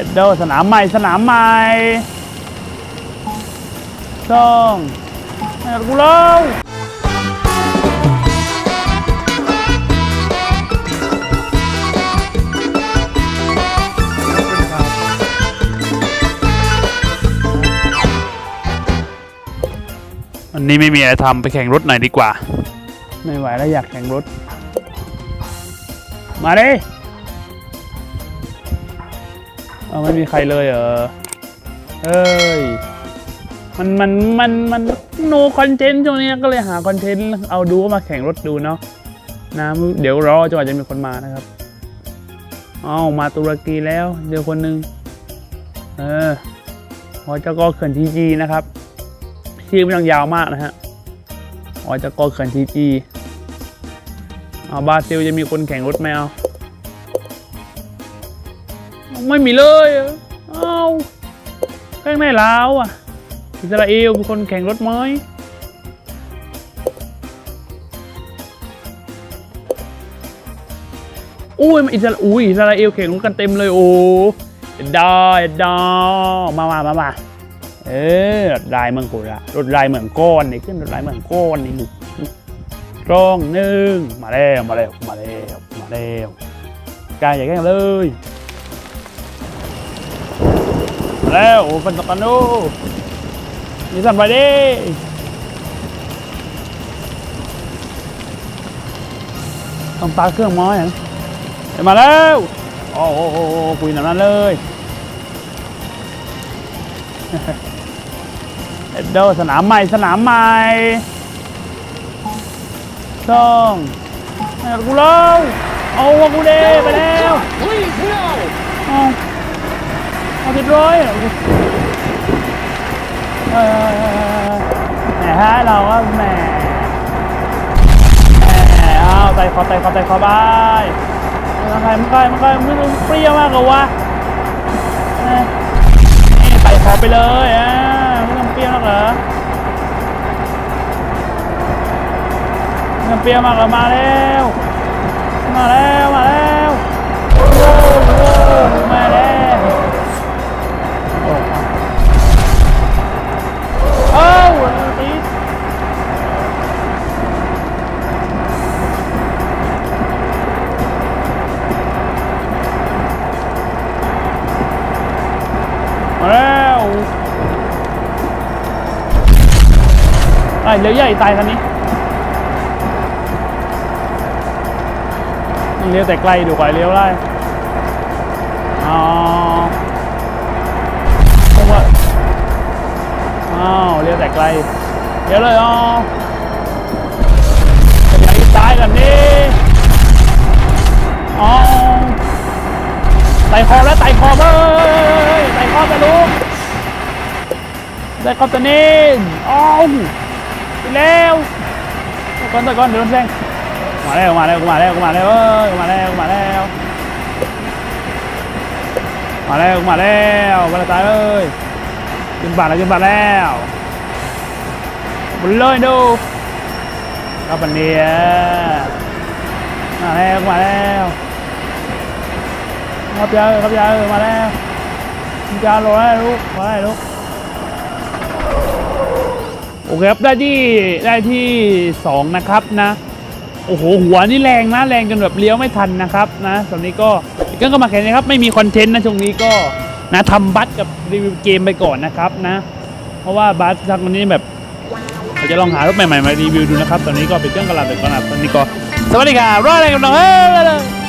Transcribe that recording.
เอ็ดโดสนามใหม่สนามใหม่ช่องแม่กูเล่าวันนี้ไม่มีอะไรทำไปแข่งรถหน่อยดีกว่า ไม่ไหวแล้วอยากแข่งรถ มาเดิ เอาไม่มีใครเลยเหรอเอ้ย มันมันมันมันโนคอนเทนต์ช่วงนี้ก็เลยหาคอนเทนต์เอาดูว่ามาแข่งรถดูเนาะนะเดี๋ยวรอจนกว่าจะมีคนมานะครับเอามาตุรกีแล้ว เดี๋ยวคนหนึ่งเออหอจกเขื่อนทีจีนะครับชื่อไม่ต้องยาวมากนะฮะหอจกเขื่อนทีจีเอาบาซิลจะมีคนแข่งรถไหมเอา ไม่มีเลยเอ้าข้างในลาวอะ อิสราเอลเป็นคนแข่งรถไหมอุ้ยอิสราอุ้ยอิสราเอลแข่งกันเต็มเลยโอ้ได้ได้มามามามาเออรถลายเมืองกูละรถลายเมืองก้อนนี่ขึ้นรถลายเมืองก้อนนี่ดูตรองหนึ่งมาแล้วมาแล้วมาแล้วมาแล้วกายใหญ่แข่งเลย แล้วโอ้เป็นสกันโนมีสันไปดิต้องตาเครื่องม้อยอย่างมาแล้วโอ้โหคุยหนานั้นเลยเอ็ดโดสนามใหม่สนามใหม่ช่องกูเล่าเอากูเดไปแล้ว เอาเอาติดร้อยแหมฮะเราก็แหมแหมเอาไต่คอไต่คอไต่คอบายมันใครมันใครมันใครมันเปรี้ยวมากเหรอวะนี่ไต่คอไปเลยอะไม่ต้องเปรี้ยวมากเหรอไม่ต้องเปรี้ยวมากเหรอมาแล้ว มาแล้วมาแล้ว ไอ้เลี้ยวใหญ่ตายคันนี้เลี้ยวแต่ไกลดูกว่าเลี้ยวได้อ๋อเพราะว่าอ้าวเลี้ยวแต่ไกลเลี้ยวเลยอ๋อขยายซ้ายกันดิอ๋อไต่คอแล้วไต่คอเบ้ยไต่คอไปลูกได้คอตัวนี้อ้าว แล้วตะก่อนตะก่อนเดี๋ยวโดนแซงมาแล้วมาแล้วมาแล้วมาแล้วเอ้ยมาแล้วมาแล้วมาแล้วมาแล้วมาแล้วตายเลยขึ้นบาทแล้วขึ้นบาทแล้วบนเลยดูก็ปันเดียมาแล้วมาแล้วครับยาเออครับยาเออมาแล้วยาโหลได้ลูกมาได้ลูก โอเคครับได้ที่ได้ที่สองนะครับนะโอ้โหหัวนี่แรงนะแรงจนแบบเลี้ยวไม่ทันนะครับนะตอนนี้ก็ก็ก็มาแข่งนะครับไม่มีคอนเทนต์นะช่วงนี้ก็นะทำบัตกับรีวิวเกมไปก่อนนะครับนะ เพราะว่าบัตทางวันนี้แบบเราจะลองหารถใหม่ๆมารีวิวดูนะครับ ตอนนี้ก็เป็นเครื่องกระลาไปก่อนนะครับตอนนี้ก็สวัสดีครับรอดอะไรกันหน่อยเฮ้ย